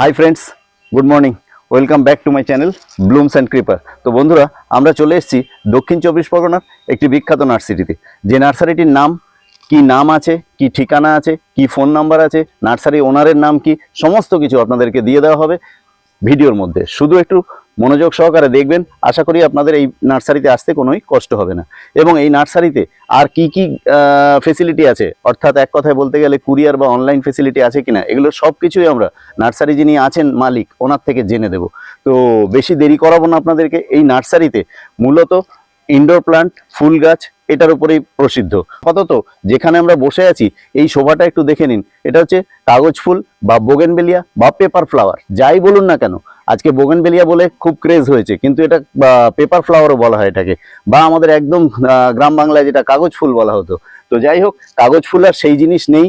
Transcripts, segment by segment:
Hi friends good morning welcome back to my channel blooms and creeper তো বন্ধুরা, আমরা চলে এসেছি দক্ষিণ চব্বিশ পরগনার একটি বিখ্যাত নার্সারিতে। যে নার্সারিটির নাম, কি নাম আছে, কি ঠিকানা আছে, কি ফোন নাম্বার আছে, নার্সারি ওনারের নাম কি, সমস্ত কিছু আপনাদেরকে দিয়ে দেওয়া হবে ভিডিওর মধ্যে। শুধু একটু মনোযোগ সহকারে দেখবেন। আশা করি আপনাদের এই নার্সারিতে আসতে কোনোই কষ্ট হবে না। এবং এই নার্সারিতে আর কি কি ফেসিলিটি আছে? অর্থাৎ এক কথায় বলতে গেলে কুরিয়ার বা অনলাইন ফেসিলিটি আছে কিনা, এগুলো সব কিছুই আমরা নার্সারি যিনি আছেন মালিক, ওনার থেকে জেনে দেব। তো বেশি দেরি করাবো না আপনাদেরকে। এই নার্সারিতে মূলত ইনডোর প্লান্ট ফুল গাছ, এটার উপরেই প্রসিদ্ধ। আপাতত যেখানে আমরা বসে আছি, এই শোভাটা একটু দেখে নিন। এটা হচ্ছে কাগজ ফুল বা বোগেনবেলিয়া বা পেপার ফ্লাওয়ার যাই বলুন না কেন। আজকে বোগেনবেলিয়া বলে খুব ক্রেজ হয়েছে, কিন্তু এটা পেপার ফ্লাওয়ারও বলা হয় এটাকে, বা আমাদের একদম গ্রাম বাংলায় যেটা কাগজ ফুল বলা হতো। তো যাই হোক, কাগজ ফুল আর সেই জিনিস নেই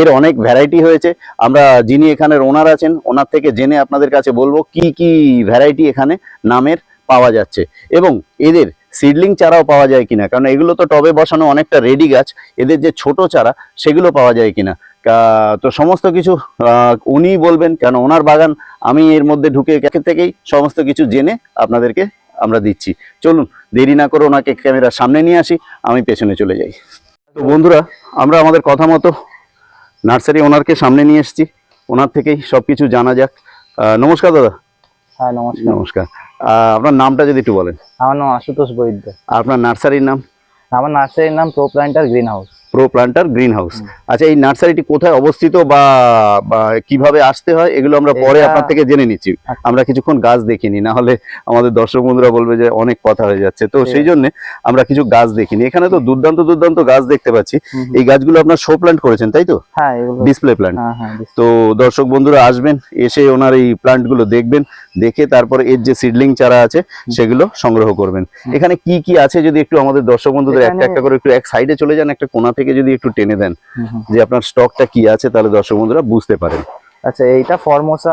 এর অনেক ভ্যারাইটি হয়েছে। আমরা যিনি এখানের ওনার আছেন, ওনার থেকে জেনে আপনাদের কাছে বলব কি কি ভ্যারাইটি এখানে নামের পাওয়া যাচ্ছে। এবং এদের সিডলিং চারাও পাওয়া যায় কিনা, কারণ এগুলো তো টবে বসানো অনেকটা রেডি গাছ, এদের যে ছোট চারা, সেগুলো পাওয়া যায় কিনা। তো সমস্ত কিছু উনিই বলবেন কেন ওনার বাগান আমি এর মধ্যে ঢুকে থেকেই সমস্ত কিছু জেনে আপনাদেরকে আমরা দিচ্ছি। চলুন দেরি না করে ওনাকে ক্যামেরার সামনে নিয়ে আসি আমি পেছনে চলে যাই। তো বন্ধুরা আমরা আমাদের কথা মতো নার্সারি ওনারকে সামনে নিয়ে এসেছি। ওনার থেকেই সব কিছু জানা যাক। নমস্কার দাদা। হ্যাঁ নমস্কার। নমস্কার। আপনার নামটা যদি একটু বলেন। আমার নাম আশুতোষ বৈদ্য। আপনার নার্সারির নাম? আমার নার্সারির নাম pro planter greenhouse pro planter greenhouse আচ্ছা এই নার্সারিটি কোথায় অবস্থিত বা কীভাবে আসতে হয় এগুলো আমরা পরে আপনার থেকে জেনে নিচ্ছি। আচ্ছা। আমরা কিছুক্ষণ গাছ দেখিনি না হলে আমাদের দর্শক বন্ধুরা বলবে যে অনেক কথা হয়ে যাচ্ছে। তো সেই জন্য আমরা কিছু গাছ দেখিনি। এখানে তো দুর্দান্ত দুর্দান্ত গাছ দেখতে পাচ্ছি। এই গাছগুলো আপনার শো প্ল্যান্ট করেছেন তাই তো? হ্যাঁ ডিসপ্লে প্ল্যান্ট হ্যাঁ হ্যাঁ dis- তো দর্শক বন্ধুরা আসবেন এসে ওনার এই প্লান্টগুলো দেখবেন দেখে তারপরে এর যে সিডলিং চারা আছে সেগুলো সংগ্রহ করবেন। এখানে কি কি আছে যদি একটু আমাদের দর্শক বন্ধুদের একটা একটা করে একটু এক সাইডে চলে যান একটা কোণা থেকে যদি একটু টেনে দেন। যে আপনার স্টকটা কি আছে তাহলে দর্শক বন্ধুরা বুঝতে পারেন। আচ্ছা এইটা ফরমোসা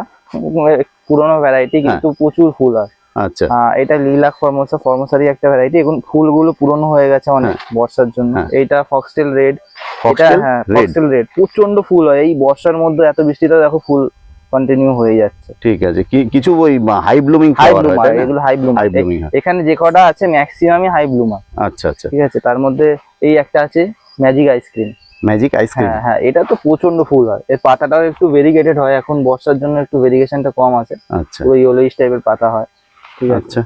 পুরোনো ভ্যারাইটি হ্যাঁ। কিন্তু প্রচুর ফুল হয় আচ্ছা। এটা লিলাক ফরমোসা ফরমোসারই একটা ভ্যারাইটি এখন ফুলগুলো পুরনো হয়ে গেছে অনেক বর্ষার জন্য। হ্যাঁ। এইটা ফক্সটেল রেড এটা হ্যাঁ ফক্সটেল রেড প্রচণ্ড ফুল হয়। এই বর্ষার মধ্যে এত বৃষ্টিতে দেখো ফুল কন্টিনিউ হয়ে যাচ্ছে। ঠিক আছে। কিছু ওই high blooming high flower bloomer এগুলো হাই ব্লুমার হাই ব্লুমিং হয়। এখানে যে কটা আছে ম্যাক্সিমামই হাই ব্লুমার আচ্ছা আচ্ছা। ঠিক আছে? তার মধ্যে এই একটা আছে ম্যাজিক আইসক্রিম ম্যাজিক আইসক্রিম হ্যাঁ হ্যাঁ এটা তো প্রচণ্ড ফুল হয়। এর পাতাটাও একটু ভেরিগেটেড হয় এখন বর্ষার জন্য একটু ভেরিগেশনটা কম আছে। আচ্ছা। পুরো ইয়েলোইশ টাইপের পাতা হয় ঠিক আছে? আচ্ছা।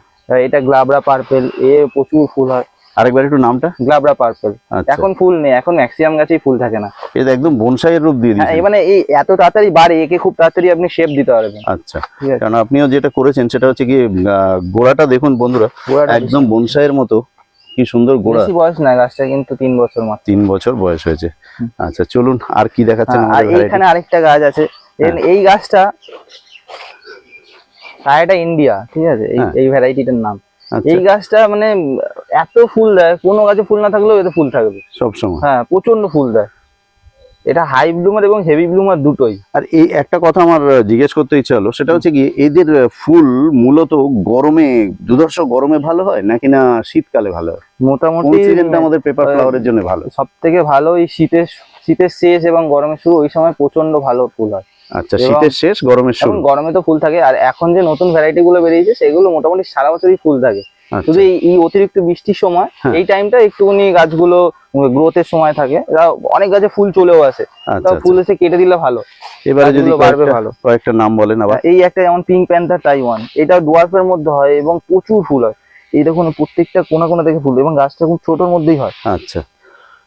এটা গ্লাবরা পার্পেল এ প্রচুর ফুল হয়। আরেকবার একটু নামটা? গ্লাবরা পার্পেল আচ্ছা। এখন ফুল নেই এখন ম্যাক্সিমাম গাছেই ফুল থাকে না। এটা একদম বনসাইয়ের রূপ দিয়ে হ্যাঁ দিয়েছেন এই মানে এই এত তাড়াতাড়ি বাড়ে একে খুব তাড়াতাড়ি আপনি শেপ দিতে পারবেন। আচ্ছা। কারণ আপনিও যেটা করেছেন সেটা হচ্ছে কি গোড়াটা দেখুন বন্ধুরা একদম বনসাইয়ের মতো। কি সুন্দর গোড়া। বেশি বয়স না গাছটা কিন্তু তিন বছর মাত্র। তিন বছর বয়স হয়েছে। আচ্ছা চলুন আর কি দেখাচ্ছেন হ্যাঁ, আর এখানে আরেকটা গাছ আছে। এই গাছটা এটা ইন্ডিয়া ঠিক আছে? এই হ্যাঁ। এই ভ্যারাইটিটার নাম। আচ্ছা। এই গাছটা মানে এত ফুল দেয় কোনো গাছে ফুল না থাকলেও এতে ফুল থাকবে। সবসময়। হ্যাঁ প্রচণ্ড ফুল দেয়। এটা হাই ব্লুমার এবং হেভি ব্লুমার দুটোই। আর এই একটা কথা আমার জিজ্ঞেস করতে ইচ্ছা হলো সেটা হচ্ছে কি এদের ফুল মূলত গরমে দুধর্ষ গরমে ভালো হয় নাকি না শীতকালে ভালো হয়? মোটামুটি সিজনটা আমাদের পেপার ফ্লাওয়ারের জন্য ভালো? সব থেকে ভালো এই শীতের শীতের শেষ এবং গরমের শুরু ওই সময় প্রচণ্ড ভালো ফুল হয়। আচ্ছা শীতের শেষ গরমের শুরু। গরমে তো ফুল থাকে আর এখন যে নতুন ভ্যারাইটি গুলো বেরিয়েছে সেগুলো মোটামুটি সারা বছরই ফুল থাকে। শুধু এই এই অতিরিক্ত বৃষ্টির সময় হ্যাঁ। এই টাইমটা একটুখানি গাছগুলো গ্রোথের সময় থাকে। অনেক গাছে ফুল চলেও আসে। আচ্ছা আচ্ছা। ফুল এসে কেটে দিলে ভালো। এবারে যদি বাড়বে ভালো। কয়েকটা নাম বলেন আবার। এই একটা যেমন পিঙ্ক প্যান্থার টাইওয়ান এটা ডোয়ার্ফের মধ্যে হয় এবং প্রচুর ফুল হয়। এই দেখুন প্রত্যেকটা কোনা কোনা থেকে ফুল। এবং গাছটা খুব ছোটর মধ্যেই হয়। আচ্ছা।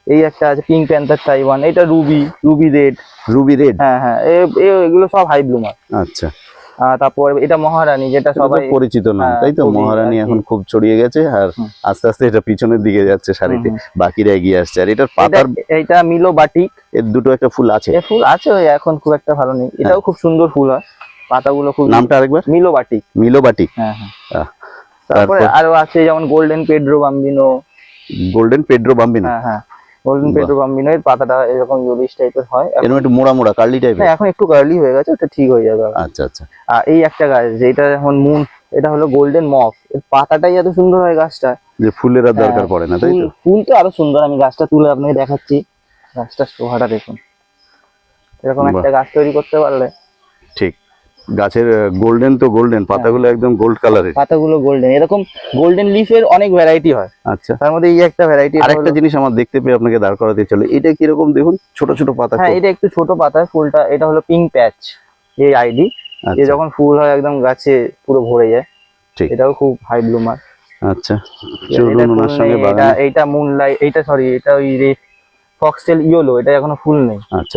এই একটা আছে পিঙ্ক প্যান্থার টাইওয়ান এটা ruby ruby red ruby red হ্যাঁ হ্যাঁ। এগুলো সব হাই ব্লুমার আচ্ছা। তারপর এটা মহারানী যেটা সবাই পরিচিত নাম হ্যাঁ, তাই তো? মহারানী এখন খুব ছড়িয়ে গেছে আর আস্তে আস্তে এটা পিছনের দিকে যাচ্ছে হুম, বাকিরা এগিয়ে আসছে। আর এটার এটা পাতার এটা মিলো বাটিক। এর দুটো একটা ফুল আছে। ফুল আছে এখন খুব একটা ভালো নেই। এটাও খুব সুন্দর ফুল হয়। পাতাগুলো খুব নামটা আরেকবার? মিলো বাটিক। মিলোবাটি হ্যাঁ হ্যাঁ। তারপরে তারপর আরও আছে যেমন golden Pedro bambino golden Pedro bambino হ্যাঁ হ্যাঁ। গোল্ডেন বাম্বিনো এর পাতাটা এরকম ইয়েলিশ টাইপের হয়। এরকম একটু মোড়া মোড়া কার্লি টাইপের হ্যাঁ এখন একটু কার্লি হয়ে গেছে ওটা ঠিক হয়ে যাবে আচ্ছা আচ্ছা। আর এই একটা গাছ যেটা এখন মুন এটা হলো গোল্ডেন মফ এর পাতাটাই এত সুন্দর হয় গাছটা। যে ফুলের আর দরকার হ্যাঁ, পড়ে না তাই ফুল তো? ফুল তো আরও সুন্দর আমি গাছটা তুলে আপনাকে দেখাচ্ছি। গাছটা শোভাটা দেখুন। এরকম একটা গাছ তৈরি করতে পারলে। ঠিক। গাছের গোল্ডেন তো গোল্ডেন পাতাগুলো একদম গোল্ড কালারের পাতাগুলো গোল্ডেন এরকম গোল্ডেন লিফের অনেক ভ্যারাইটি হয়। আচ্ছা। তার মধ্যে এই একটা ভ্যারাইটি আরেকটা জিনিস আমার দেখতে পেয়ে আপনাকে দাঁড় করাতে চলে এটা কীরকম দেখুন? ছোট ছোট পাতা হ্যাঁ এটা একটু ছোট পাতা ফুলটা এটা হলো পিঙ্ক প্যাচ এই আইডি আচ্ছা, যখন ফুল হয় একদম গাছে পুরো ভরে যায়। ঠিক। এটাও খুব হাই ব্লুমার আচ্ছা। চলুন ওনার সঙ্গে এটা বাগানে। এইটা মুনলাইট এইটা সরি এটা ওই ফক্সটেল ইয়েলো এটা এখনও ফুল নেই। আচ্ছা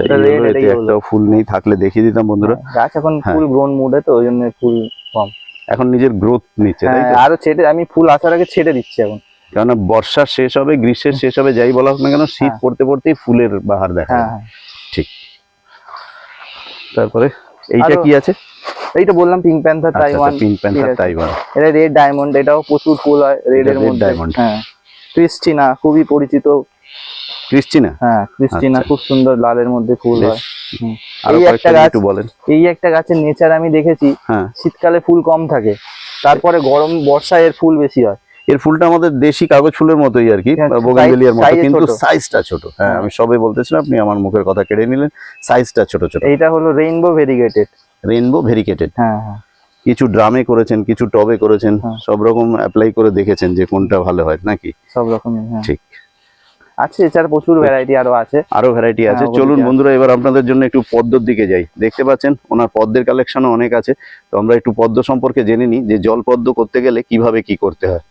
একটাও ফুল নেই থাকলে দেখিয়ে দিতাম বন্ধুরা। গাছ এখন হ্যাঁ। ফুল গ্রোন মুডে তো ওই জন্য ফুল কম। এখন নিজের গ্রোথ নিচ্ছে হ্যাঁ, আরও ছেটে আমি ফুল আসার আগে ছেটে দিচ্ছি এখন। কেননা বর্ষা শেষ হবে গ্রীষ্মের শেষ হবে যাই বলা হোক না কেন শীত হ্যাঁ। পড়তে পড়তেই ফুলের বাহার দেখা হ্যাঁ। হ্যাঁ। তারপরে এইটা কি আছে? এইটা বললাম pink panther Taiwan pink panther. Taiwan এটা রেড ডায়মন্ড এটাও প্রচুর ফুল হয় রেড এর মধ্যে। diamond। হ্যাঁ। ক্রিস্টিনা খুবই পরিচিত ক্রিস্টিনা? হ্যাঁ ক্রিস্টিনা আচ্ছা। খুব সুন্দর লালের মধ্যে ফুল হয়। এই একটা গাছ বলেন। এই একটা গাছের নেচার আমি দেখেছি হ্যাঁ। শীতকালে ফুল কম থাকে তারপরে গরম বর্ষায় এর ফুল বেশি হয়। এর ফুলটা আমাদের দেশি কাগজ ফুলের মতোই আর কি হ্যাঁ, বোগানভেলিয়ার মতো কিন্তু। সাইজটা ছোট। হ্যাঁ হ্যাঁ। আমি সবে বলতেছিলাম আপনি আমার মুখের কথা কেড়ে নিলেন। সাইজটা ছোট ছোট। এটা হলো রেইনবো ভেরিগেটেড রেইনবো ভেরিকেটেড হ্যাঁ হ্যাঁ। কিছু ড্রামে করেছেন কিছু টবে করেছেন। সব রকম অ্যাপ্লাই করে দেখেছেন যে কোনটা ভালো হয় নাকি? সব রকমের হ্যাঁ। ঠিক। আছে এছাড়া প্রচুর ভ্যারাইটি আরও আছে। আরও ভ্যারাইটি আছে। হ্যাঁ, চলুন বন্ধুরা এবার আপনাদের জন্য একটু পদ্মর দিকে যাই। দেখতে পাচ্ছেন ওনার পদ্মের কালেকশনও অনেক আছে। তো আমরা একটু পদ্ম সম্পর্কে জেনে নিই যে জল পদ্ম করতে গেলে কীভাবে কি করতে হয়।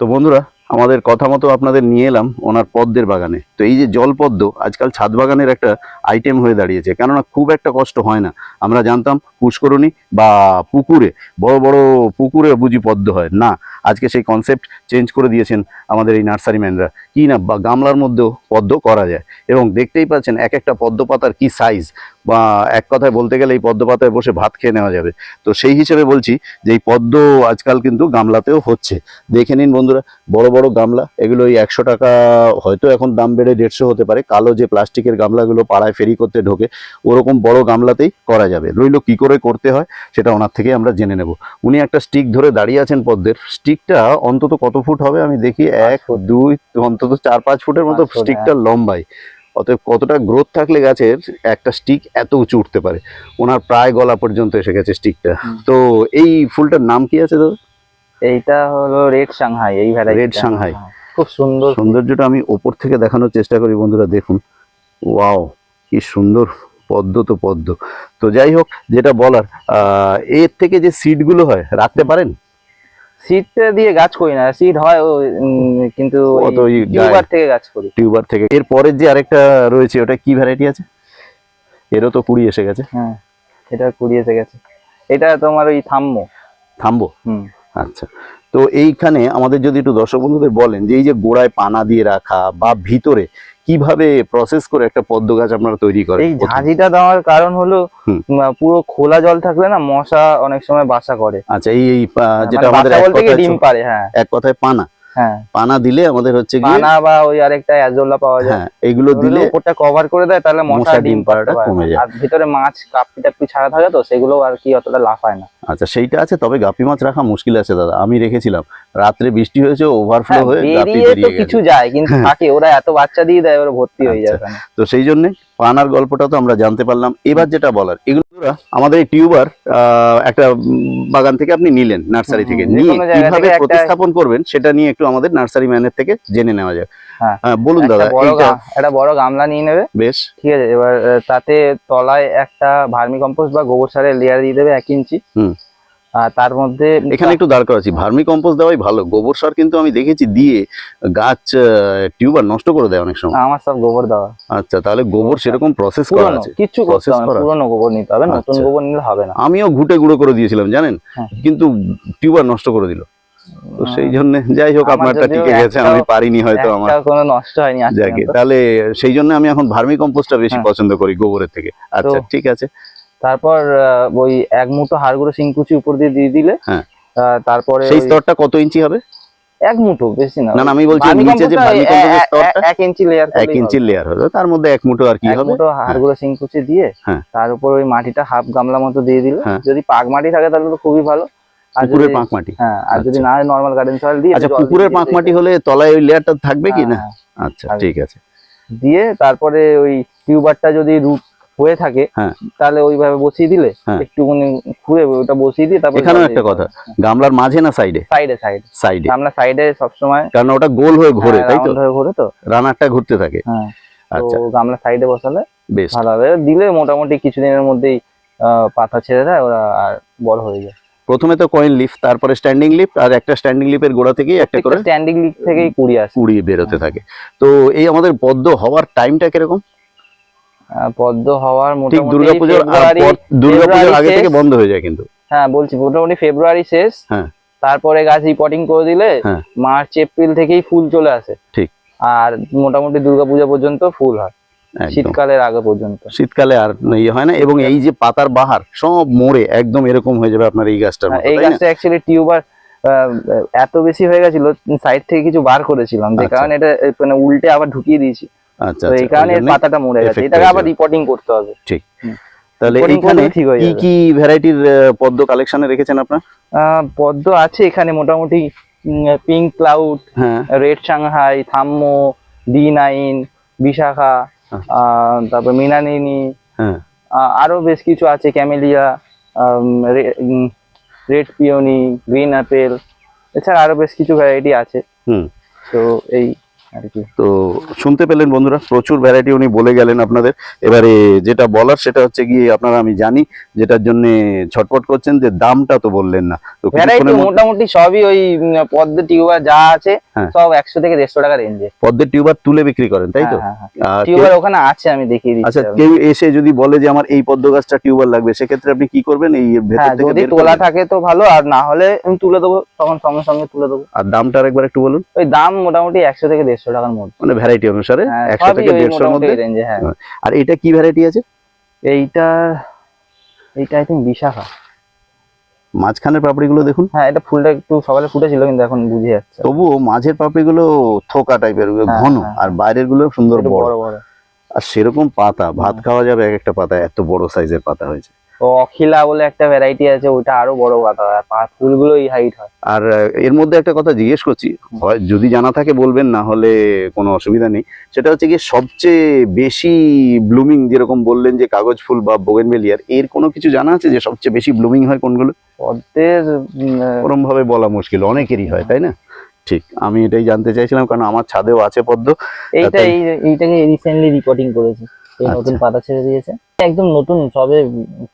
তো বন্ধুরা আমাদের কথা মতো আপনাদের নিয়ে এলাম ওনার পদ্মের বাগানে। তো এই যে জল পদ্ম আজকাল ছাদ বাগানের একটা আইটেম হয়ে দাঁড়িয়েছে, কেননা খুব একটা কষ্ট হয় না। আমরা জানতাম পুষ্করণী বা পুকুরে, বড় বড় পুকুরে বুঝি পদ্ম হয়। না, আজকে সেই কনসেপ্ট চেঞ্জ করে দিয়েছেন আমাদের এই নার্সারি ম্যানরা কি না, বা গামলার মধ্যেও পদ্ম করা যায়। এবং দেখতেই পাচ্ছেন এক একটা পদ্ম পাতার কী সাইজ বা এক কথায় বলতে গেলে এই পদ্ম পাতায় বসে ভাত খেয়ে নেওয়া যাবে। তো সেই হিসেবে বলছি যে এই পদ্ম আজকাল কিন্তু গামলাতেও হচ্ছে। দেখে নিন বন্ধুরা, বড় বড় গামলা, এগুলো ওই একশো টাকা, হয়তো এখন দাম বেড়ে দেড়শো হতে পারে। কালো যে প্লাস্টিকের গামলাগুলো পাড়ায় ফেরি করতে ঢোকে ওরকম বড় গামলাতেই করা যাবে। রইল কি করে করতে হয় সেটা ওনার থেকে আমরা জেনে নেব। উনি একটা স্টিক ধরে দাঁড়িয়ে আছেন পদ্মের। স্টিকটা অন্তত কত ফুট হবে আমি দেখি? এক দুই অন্তত চার পাঁচ ফুটের মতো স্টিকটা লম্বাই অতএব কতটা গ্রোথ থাকলে গাছের একটা স্টিক এত উঁচু উঠতে পারে। ওনার প্রায় গলা পর্যন্ত এসে গেছে স্টিকটা তো এই ফুলটার নাম কি আছে দাদা? এইটা হলো রেড সাংহাই এই ভ্যারাইটি রেড Shanghai। খুব সুন্দর। সৌন্দর্যটা আমি ওপর থেকে দেখানোর চেষ্টা করি বন্ধুরা দেখুন। ওয়াও কি সুন্দর পদ্ম তো পদ্ম। তো যাই হোক যেটা বলার এর থেকে যে সিডগুলো হয় রাখতে পারেন? সিডটা দিয়ে গাছ করি না সিড হয় কিন্তু টিউবার থেকে গাছ করি। টিউবার থেকে। এর পরের যে আরেকটা রয়েছে ওটা কি ভ্যারাইটি আছে? এরও তো কুড়ি এসে গেছে। হ্যাঁ এটা কুড়ি এসে গেছে। এটা তোমার ওই থামবো? হুম। আচ্ছা। তো এইখানে আমাদের যদি একটু দর্শক বন্ধুদের বলেন যে এই যে গোড়ায় পানা দিয়ে রাখা বা ভিতরে কীভাবে প্রসেস করে একটা পদ্ম গাছ আপনারা তৈরি করেন? এই ঝাঁঝিটা দেওয়ার কারণ হলো পুরো খোলা জল থাকলে না মশা অনেক সময় বাসা করে। আচ্ছা এই এই যেটা মানে আমাদের এক কথায় ডিম পারে হ্যাঁ। এক কথায় পানা। হ্যাঁ। পানা দিলে আমাদের হচ্ছে পানা বা ওই আরেকটা অ্যাজোলা পাওয়া যায়। হ্যাঁ এগুলো দিলে উপরটা কভার করে দেয় তাহলে মশা ডিম পাড়াটা কমে যায়। আর ভিতরে মাছ কাপি টাপি ছাড়া থাকে তো সেগুলো আর কি অতটা লাফায় না। আচ্ছা সেইটা আছে তবে গাপি মাছ রাখা মুশকিল আছে দাদা। আমি রেখেছিলাম। রাত্রে বৃষ্টি হয়েছে ওভারফ্লো হ্যাঁ, হয়ে গাপি বেরিয়ে গেছে। কিছু যায় কিন্তু থাকে ওরা এত বাচ্চা দিয়ে দেয় ওরা ভর্তি হয়ে যায় আচ্ছা। তো সেই জন্য পানার গল্পটা তো আমরা জানতে পারলাম। এবার যেটা বলার এগুলো আমাদের এই টিউবার একটা বাগান থেকে আপনি নিলেন নার্সারি থেকে। নিয়ে কীভাবে প্রতিস্থাপন করবেন সেটা নিয়ে একটু আমাদের নার্সারি ম্যানের থেকে জেনে নেওয়া যাক। হ্যাঁ। হ্যাঁ, বলুন দাদা একটা বড় গামলা নিয়ে নেবে। বেশ। ঠিক আছে এবার তাতে তলায় একটা ভার্মি কম্পোস্ট বা গোবর সারের লেয়ার দিয়ে দেবে এক ইঞ্চি। হুম। আর তার মধ্যে এখানে একটু দাঁড় করাচ্ছি। ভার্মি কম্পোস্ট দেওয়াই ভালো। গোবর সার কিন্তু আমি দেখেছি দিয়ে গাছ টিউবার নষ্ট করে দেয় অনেক সময়। আমার সব গোবর দেওয়া। আচ্ছা তাহলে গোবর সেরকম প্রসেস করা আছে? হবে না করা? পুরনো গোবর নিতে হবে নতুন আচ্ছা। গোবর নিলে হবে না। আমিও ঘুটে গুঁড়ো করে দিয়েছিলাম জানেন? হ্যাঁ। কিন্তু টিউবার নষ্ট করে দিল। তো সেই জন্য যাই হোক আপনারটা টিকে গেছে আমি পারিনি হয়তো আমার। কোনো নষ্ট হয়নি যাকে তাহলে সেই জন্য আমি এখন ভার্মি কম্পোস্টটা বেশি হ্যাঁ। পছন্দ করি গোবরের থেকে। আচ্ছা ঠিক আছে। তারপর ওই এক মুঠো হাড়গুঁড়ো শিংকুচি উপর দিয়ে দিয়ে দিলে হ্যাঁ। তারপরে সেই স্তরটা কত ইঞ্চি হবে? এক মুঠো বেশি না। না আমি বলছি নিচে যে কম্পোস্টটা ভার্মি এ- স্তরটা এক ইঞ্চি লেয়ার এক ইঞ্চির লেয়ার হবে। তার মধ্যে এক মুঠো আর কি এক হবে? মুঠো হাড়গুঁড়ো শিংকুচি দিয়ে হ্যাঁ। তার উপর ওই মাটিটা হাফ গামলা মতো দিয়ে দিলে হ্যাঁ। যদি পাক মাটি থাকে তাহলে তো খুবই ভালো। আর পুকুরের পাঁক মাটি। হ্যাঁ আর যদি আচ্ছা। না হয় নর্মাল গার্ডেন সয়েল দিয়ে আচ্ছা পুকুরের পাঁক মাটি হলে তলায় ওই লেয়ারটা থাকবে কি না? হ্যাঁ, আচ্ছা ঠিক আছে। দিয়ে তারপরে ওই টিউবারটা যদি রুট হয়ে থাকে হ্যাঁ। তাহলে ওইভাবে বসিয়ে দিলে হ্যাঁ। একটুখানি ঘুরে ওটা বসিয়ে দিয়ে তারপর এখানেও একটা কথা গামলার মাঝে না সাইডে সাইডে সাইডে সাইডে আমরা সাইডে সবসময় কারণ ওটা গোল হয়ে ঘোরে তাই তো? হয়ে ঘোরে তো। রানারটা ঘুরতে থাকে। হ্যাঁ আচ্ছা। তো গামলা সাইডে বসালে বেশ। ভালো হবে দিলে মোটামুটি কিছুদিনের মধ্যেই পাতা ছেড়ে দেয় ওরা আর বড় হয়ে যায়। প্রথমে তো কয়েন লিফট তারপরে স্ট্যান্ডিং লিফট আর একটা স্ট্যান্ডিং লিফের গোড়া থেকেই একটা করে স্ট্যান্ডিং লিগ থেকেই কুড়ি আসে। কুড়িয়ে বেরোতে থাকে। তো এই আমাদের পদ্ম হওয়ার টাইমটা কীরকম? পদ্ম হওয়ার মোটামুটি দুর্গাপুজোর দুর্গাপুজোর আগে থেকে বন্ধ হয়ে যায় কিন্তু। হ্যাঁ বলছি মোটামুটি ফেব্রুয়ারি শেষ। হ্যাঁ। তারপরে গাছ রিপোর্টিং করে দিলে হ্যাঁ। মার্চ এপ্রিল থেকেই ফুল চলে আসে। ঠিক। আর মোটামুটি দুর্গাপূজা পর্যন্ত ফুল হয়। শীতকালের আগে পর্যন্ত। শীতকালে আর ইয়ে হয় না এবং এই যে পাতার বাহার সব মরে একদম এরকম হয়ে যাবে আপনার এই হ্যাঁ, মতো, এই গাছটা অ্যাকচুয়ালি টিউবার এত বেশি হয়ে গেছিল সাইড থেকে কিছু বার করেছিলাম যে আচ্ছা। কারণে এটা মানে উল্টে আবার ঢুকিয়ে দিয়েছি। আচ্ছা এই আচ্ছা, কারণে ওই পাতাটা মরে গেছে। এটাকে আবার রিপোর্টিং করতে হবে। তাহলে ঠিক হয়ে কি কি ভ্যারাইটির পদ্ম কালেকশনে রেখেছেন আপনার? পদ্ম আছে এখানে মোটামুটি পিঙ্ক ক্লাউড রেড সাংহাই থাম্মো ডি নাইন বিশাখা তারপর মিনানিনি হ্যাঁ। আরও বেশ কিছু আছে camellia red peony green apple এছাড়া আরও বেশ কিছু ভ্যারাইটি আছে। হুম। তো এই তো শুনতে পেলেন বন্ধুরা প্রচুর ভ্যারাইটি উনি বলে গেলেন আপনাদের। এবারে যেটা বলার সেটা হচ্ছে গিয়ে আপনারা আমি জানি যেটার জন্য ছটপট করছেন যে দামটা তো বললেন না। তো মোটামুটি সবই ওই পদ্ম টিউবার যা আছে হ্যাঁ। সব একশো থেকে দেড়শো টাকা রেঞ্জে পদ্মের টিউবার তুলে বিক্রি করেন তাই তো? আর টিউবার ওখানে আছে আমি দেখিয়ে আচ্ছা কেউ এসে যদি বলে যে আমার এই পদ্ম গাছটা টিউবার লাগবে সেক্ষেত্রে আপনি কি করবেন? এই ভেতর হ্যাঁ থেকে যদি তোলা থাকে তো ভালো আর না হলে আমি তুলে দেবো তখন সঙ্গে সঙ্গে তুলে দেবো। আর দামটা আরেকবার একটু বলুন। ওই দাম মোটামুটি একশো থেকে দেড়শো টাকার মধ্যে। মানে ভ্যারাইটি অনুসারে হ্যাঁ, একশো থেকে দেড়শোর মধ্যে। হ্যাঁ। আর এটা কি ভ্যারাইটি আছে? এইটা এইটা আই থিঙ্ক বিশাখা। মাঝখানের পাপড়িগুলো দেখুন। হ্যাঁ এটা ফুলটা একটু সকালে ফুটেছিল কিন্তু এখন বুঝে যাচ্ছে। তবুও মাঝের পাপড়িগুলো থোকা টাইপের হ্যাঁ, ঘন হ্যাঁ। আর বাইরেরগুলো সুন্দর বড়। বড় আর সেরকম পাতা ভাত খাওয়া যাবে এক একটা পাতা এত বড় সাইজের পাতা হয়েছে। অখিলা বলে একটা ভ্যারাইটি আছে ওটা আরও বড় পাতা হয় আর ফুলগুলো এই হাইট হয়। আর এর মধ্যে একটা কথা জিজ্ঞেস করছি যদি জানা থাকে বলবেন না হলে কোনো অসুবিধা নেই। সেটা হচ্ছে কি সবচেয়ে বেশি ব্লুমিং যেরকম বললেন যে কাগজ ফুল বা বোগেনভেলিয়ার এর কোনো কিছু জানা আছে যে সবচেয়ে বেশি ব্লুমিং হয় কোনগুলো? পদ্মের ওরম ভাবে বলা মুশকিল অনেকেরই হয় তাই না? ঠিক আমি এটাই জানতে চাইছিলাম কারণ আমার ছাদেও আছে পদ্ম। এইটা এই এইটাকে রিসেন্টলি রিপোর্টিং করেছে। এই নতুন আচ্ছা। পাতা ছেড়ে দিয়েছে। একদম নতুন সবে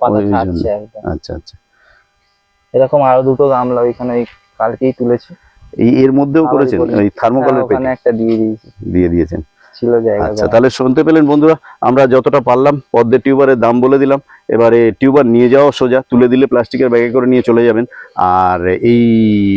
পাতা ছাড়ছে একদম। আচ্ছা আচ্ছা। এরকম আরও দুটো গামলা ওইখানে ওই কালকেই তুলেছি। এই এর মধ্যেও করেছেন। ওই থার্মোকলের হ্যাঁ, ওখানে একটা দিয়ে দিয়েছি। দিয়ে দিয়েছেন। ছিল জায়গা আচ্ছা তাহলে শুনতে পেলেন বন্ধুরা আমরা যতটা পারলাম পদ্মের টিউবারের দাম বলে দিলাম। এবারে টিউবার নিয়ে যাওয়া সোজা তুলে দিলে প্লাস্টিকের ব্যাগে করে নিয়ে চলে যাবেন। আর এই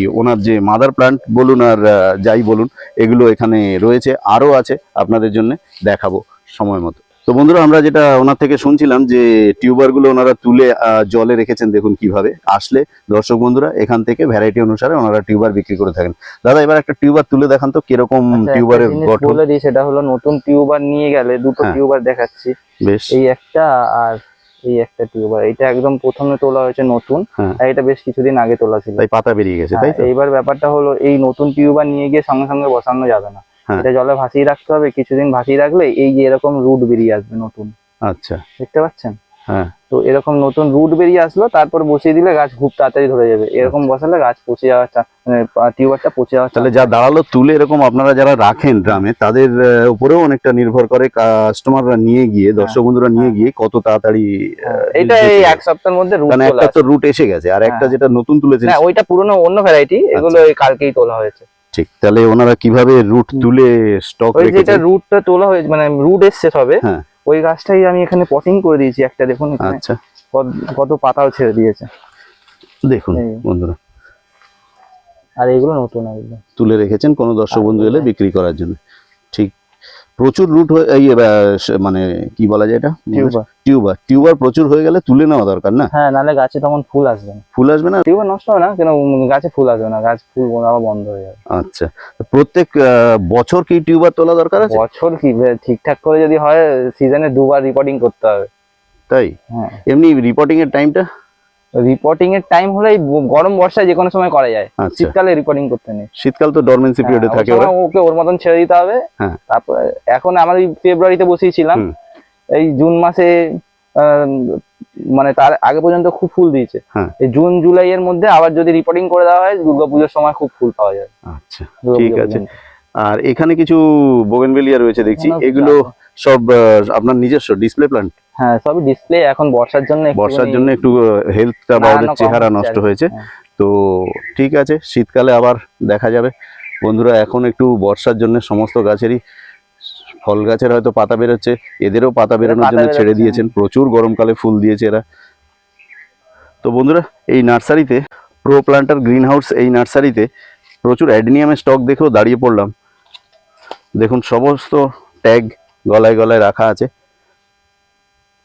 ওনার যে মাদার প্লান্ট বলুন আর যাই বলুন এগুলো এখানে রয়েছে আরও আছে আপনাদের জন্য দেখাবো সময় মতো। তো বন্ধুরা আমরা যেটা ওনার থেকে শুনছিলাম যে টিউবারগুলো ওনারা তুলে জলে রেখেছেন দেখুন কীভাবে আসলে। দর্শক বন্ধুরা এখান থেকে ভ্যারাইটি অনুসারে ওনারা টিউবার বিক্রি করে থাকেন। দাদা এবার একটা টিউবার তুলে দেখান তো কীরকম আচ্ছা, টিউবারের গঠন? বলে দিই সেটা হলো নতুন টিউবার নিয়ে গেলে দুটো হ্যাঁ। টিউবার দেখাচ্ছি। বেশ। এই একটা আর এই একটা টিউবার। এটা একদম প্রথমে তোলা হয়েছে নতুন হ্যাঁ। আর এটা বেশ কিছুদিন আগে তোলা ছিল। তাই পাতা বেরিয়ে গেছে তাই হ্যাঁ, তো? এইবার ব্যাপারটা হলো এই নতুন টিউবার নিয়ে গিয়ে সঙ্গে সঙ্গে বসানো যাবে না। এটা জলে ভাসিয়ে রাখতে হবে কিছুদিন ভাসিয়ে রাখলে এই যে এরকম রুট বেরিয়ে আসবে নতুন। আচ্ছা। দেখতে পাচ্ছেন? হ্যাঁ। তো এরকম নতুন রুট বেরিয়ে আসলো তারপর বসিয়ে দিলে গাছ খুব তাড়াতাড়ি ধরে যাবে। এরকম বসালে গাছ পচে যাওয়ার মানে টিউবারটা পচে যাওয়ার তাহলে যা দাঁড়াল তুলে এরকম আপনারা যারা রাখেন ড্রামে তাদের উপরেও অনেকটা নির্ভর করে কাস্টমাররা নিয়ে গিয়ে দর্শক বন্ধুরা নিয়ে গিয়ে কত তাড়াতাড়ি এটা এই এক সপ্তাহের মধ্যে রুট একটা তো রুট এসে গেছে আর একটা হ্যাঁ। যেটা নতুন তুলেছেন না ওইটা পুরনো অন্য ভ্যারাইটি এগুলো এই কালকেই তোলা হয়েছে। ঠিক তাহলে ওনারা কীভাবে রুট তুলে স্টক ওই যেটা রুটটা তোলা হয়েছে মানে রুট এসছে সবে হ্যাঁ। ওই গাছটাই আমি এখানে পটিং করে দিয়েছি একটা দেখুন আচ্ছা কত- পাতাও ছেড়ে দিয়েছে দেখুন। বন্ধুরা আর এগুলো নতুন তুলে রেখেছেন কোনো দর্শক বন্ধু এলে। বিক্রি করার জন্য প্রচুর রুট হয়ে এই মানে কি বলা যায় এটা? টিউবার টিউবার প্রচুর হয়ে গেলে তুলে নেওয়া দরকার না? হ্যাঁ নাহলে গাছে তখন ফুল আসবে না। ফুল আসবে না? টিউবার নষ্ট হবে না কেন গাছে ফুল আসবে না? গাছ ফুল আবার বন্ধ হয়ে যাবে। আচ্ছা। প্রত্যেক বছর কি টিউবার তোলা দরকার আছে? বছর কি ঠিকঠাক করে যদি হয় সিজনে দুবার রিপোর্টিং করতে হবে। তাই? হ্যাঁ। এমনি রিপোর্টিং এর টাইমটা রিপোর্টিং এর টাইম হলে এই গরম বর্ষায় যে কোনো সময় করা যায়। আচ্ছা। শীতকালে রিপোর্টিং করতে নেই। শীতকাল তো ডরমেন্সি পিরিয়ডে হ্যাঁ, থাকে ওরা। ওকে ওর মতন ছেড়ে দিতে হবে। তারপর এখন আমরা ফেব্রুয়ারিতে বসিয়েছিলাম। এই জুন মাসে মানে তার আগে পর্যন্ত খুব ফুল দিয়েছে। হ্যাঁ। এই জুন জুলাই এর মধ্যে আবার যদি রিপোর্টিং করে দেওয়া হয় দুর্গাপুজোর সময় খুব ফুল পাওয়া যায়। আচ্ছা ঠিক আছে। আর এখানে কিছু বোগেনভেলিয়া রয়েছে দেখছি। এগুলো সব আপনার নিজস্ব ডিসপ্লে প্ল্যান্ট হ্যাঁ সবই ডিসপ্লে এখন বর্ষার জন্য বর্ষার জন্য একটু হেলথটা বা ওদের চেহারা নষ্ট হয়েছে। হ্যাঁ। তো ঠিক আছে শীতকালে আবার দেখা যাবে। বন্ধুরা এখন একটু বর্ষার জন্য সমস্ত গাছেরই ফল গাছের হয়তো পাতা বেরোচ্ছে। এদেরও পাতা বেরোনোর জন্য ছেড়ে দিয়েছেন। প্রচুর গরমকালে ফুল দিয়েছে এরা। তো বন্ধুরা এই নার্সারিতে প্রো প্লান্টার গ্রিন হাউস এই নার্সারিতে প্রচুর অ্যাডেনিয়ামের স্টক দেখেও দাঁড়িয়ে পড়লাম। দেখুন সমস্ত ট্যাগ গলায় গলায় রাখা আছে।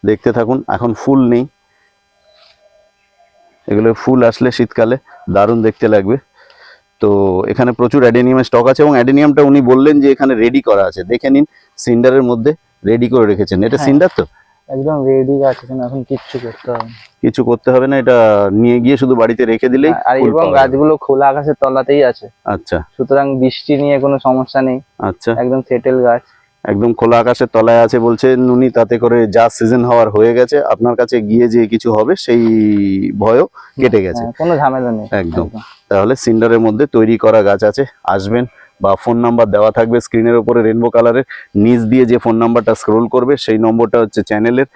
দেখতে থাকুন এখন ফুল নেই। এগুলো ফুল আসলে শীতকালে দারুণ দেখতে লাগবে। তো এখানে প্রচুর অ্যাডেনিয়ামের স্টক আছে এবং অ্যাডেনিয়ামটা উনি বললেন যে এখানে রেডি করা আছে। দেখে নিন সিন্ডারের মধ্যে রেডি করে রেখেছেন। এটা হ্যাঁ। সিন্ডার তো? একদম রেডি গাছ এখানে এখন কিচ্ছু করতে হবে না। কিছু করতে হবে না এটা নিয়ে গিয়ে শুধু বাড়িতে রেখে দিলেই আর এবং গাছগুলো খোলা আকাশের তলাতেই আছে। আচ্ছা। সুতরাং বৃষ্টি নিয়ে কোনো সমস্যা নেই। আচ্ছা। একদম সেটেল গাছ। একদম খোলা আকাশের তলায় আছে বলছেন উনি তাতে করে যা সিজন হওয়ার হয়ে গেছে আপনার কাছে গিয়ে যে কিছু হবে সেই ভয়ও কেটে গেছে। হ্যাঁ, কোনো ঝামেলা নেই। একদম। তাহলে সিন্ডারের মধ্যে তৈরি করা গাছ আছে আসবেন। বা ফোন নাম্বার দেওয়া থাকবে স্ক্রিনের উপরে রেনবো কালারের নিচ দিয়ে যে ফোন নাম্বারটা স্ক্রোল করবে, সেই নম্বরটা হচ্ছে চ্যানেলের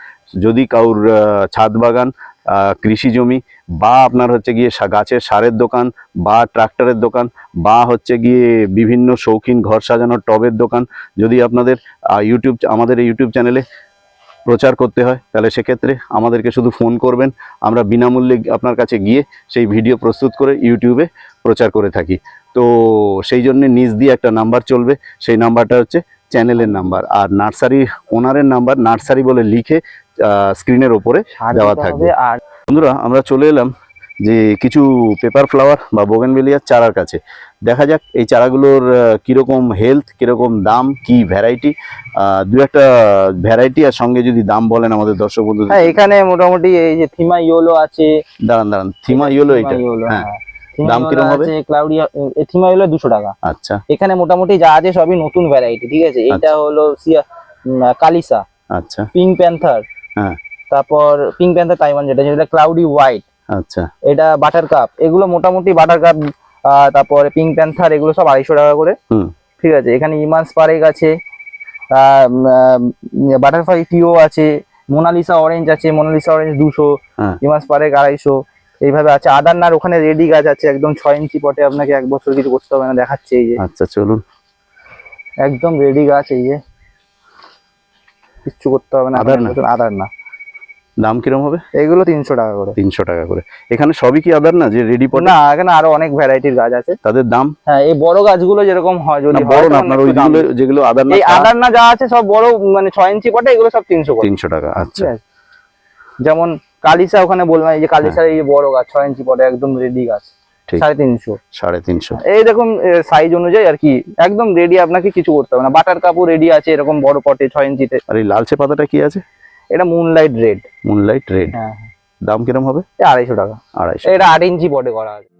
যদি কারুর ছাদ বাগান কৃষি জমি বা আপনার হচ্ছে গিয়ে গাছের সারের দোকান বা ট্রাক্টরের দোকান বা হচ্ছে গিয়ে বিভিন্ন শৌখিন ঘর সাজানোর টবের দোকান যদি আপনাদের ইউটিউব আমাদের এই ইউটিউব চ্যানেলে প্রচার করতে হয়, তাহলে সেক্ষেত্রে আমাদেরকে শুধু ফোন করবেন। আমরা বিনামূল্যে আপনার কাছে গিয়ে সেই ভিডিও প্রস্তুত করে ইউটিউবে প্রচার করে থাকি। তো সেই জন্য নিচ দিয়ে একটা নাম্বার চলবে। সেই নাম্বারটা হচ্ছে চ্যানেলের নাম্বার। আর নার্সারি ওনারের নাম্বার নার্সারি বলে লিখে স্ক্রিনের ওপরে দেওয়া থাকবে। আর বন্ধুরা আমরা চলে এলাম যে কিছু পেপার ফ্লাওয়ার বা বোগেনভেলিয়ার চারার কাছে। দেখা যাক এই চারাগুলোর কীরকম হেলথ কীরকম দাম কি ভ্যারাইটি। দু একটা ভ্যারাইটি আর সঙ্গে যদি দাম বলেন আমাদের দর্শক বন্ধু হ্যাঁ এখানে মোটামুটি এই যে থিমা ইয়োলো আছে। দাঁড়ান দাঁড়ান থিমা ইয়েলো এটা হ্যাঁ। হ্যাঁ দাম কিরম হবে? ক্লাউডিয়া থিমা ইয়োলো দুশো টাকা। আচ্ছা। এখানে মোটামুটি যা আছে সবই নতুন ভ্যারাইটি ঠিক আছে? এটা হলো সিয়া কালিসা। আচ্ছা। পিঙ্ক প্যান্থার হ্যাঁ। তারপর পিঙ্ক প্যান্থার তাইওয়ান যেটা যেটা ক্লাউডি হোয়াইট আচ্ছা। এটা বাটার কাপ এগুলো মোটামুটি বাটার কাপ তারপরে পিঙ্ক প্যান্থার এগুলো সব আড়াইশো টাকা করে। হুম। ঠিক আছে? এখানে ইমান্স পারেক আছে। বাটারফ্লাই টিও আছে। মোনালিসা অরেঞ্জ আছে। মোনালিসা অরেঞ্জ দুশো। হ্যাঁ। ইমান্স পারেক আড়াইশো। এইভাবে আছে। আদারনার ওখানে রেডি গাছ আছে একদম ছয় ইঞ্চি পটে আপনাকে এক বছর কিছু করতে হবে না দেখাচ্ছে এই যে। আচ্ছা চলুন। একদম রেডি গাছ এই যে। কিচ্ছু করতে হবে না আদারনা? আদার না দাম কিরম হবে? এগুলো তিনশো টাকা করে। তিনশো টাকা করে। এখানে সবই কি আদার না যে রেডি পট? না এখানে আরও অনেক ভ্যারাইটির গাছ আছে। তাদের দাম? হ্যাঁ এই বড় গাছগুলো যেরকম হয় যদি বড় না আপনার ওইগুলো যেগুলো আদার না এই আদার না যা আছে সব বড় মানে ছয় ইঞ্চি পটে এগুলো সব তিনশো করে। তিনশো টাকা আচ্ছা। যেমন কালিসা ওখানে বললাম এই যে কালিসার এই বড় গাছ ছয় ইঞ্চি পরে একদম রেডি গাছ সাড়ে তিনশো। সাড়ে তিনশো। এই দেখুন সাইজ অনুযায়ী আর কি একদম রেডি আপনাকে কিছু করতে হবে না। বাটার কাপও রেডি আছে এরকম বড় পটে ছয় ইঞ্চিতে। আর এই লালচে পাতাটা কি আছে? এটা মুনলাইট রেড মুনলাইট রেড হ্যাঁ। দাম কিরম হবে? আড়াইশো টাকা। আড়াইশো। এটা আট ইঞ্চি পটে করা আছে।